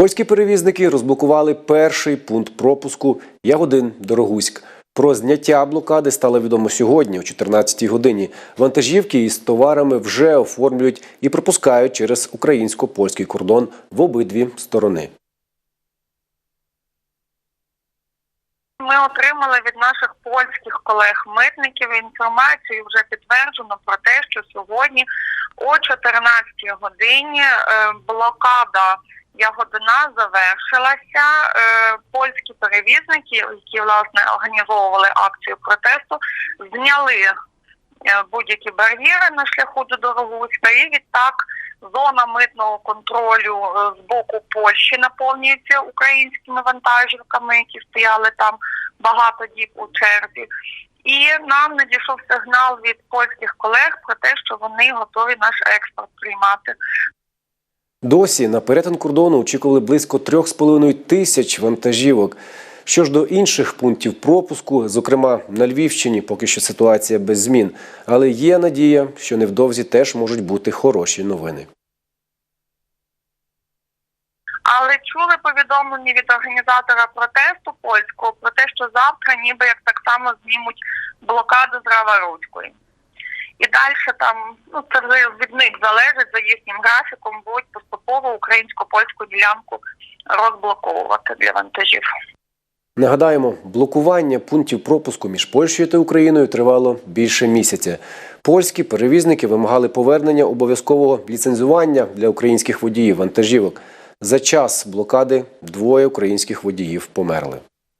Польські перевізники розблокували перший пункт пропуску Ягодин Дорогуськ. Про зняття блокади стало відомо сьогодні, о 14-й годині. Вантажівки із товарами вже оформлюють і пропускають через українсько-польський кордон в обидві сторони. Ми отримали від наших польських колег-митників інформацію вже підтверджено про те, що сьогодні о 14 годині е, блокада Ягодина завершилася. Е, Польські перевізники, які власне організовували акцію протесту, зняли е, будь-які бар'єри на шляху до Дорогуська і відтак зона митного контролю е, з боку Польщі наповнюється українськими вантажівками, які стояли там багато діб у черзі. І нам надійшов сигнал від польських колег про те, що вони готові наш експорт приймати. Досі на перетин кордону очікували близько 3,5 тисяч вантажівок. Що ж до інших пунктів пропуску, зокрема на Львівщині, поки що ситуація без змін. Але є надія, що невдовзі теж можуть бути хороші новини. Але чули повідомлення від організатора протесту польського про те, що завтра ніби як так само знімуть блокаду з Раворуцької. І далі там, ну це вже від них залежить за їхнім графіком, будуть поступово українсько-польську ділянку розблоковувати для вантажів. Нагадаємо, блокування пунктів пропуску між Польщею та Україною тривало більше місяця. Польські перевізники вимагали повернення обов'язкового ліцензування для українських водіїв вантажівок. За час блокади двоє українських водіїв померли.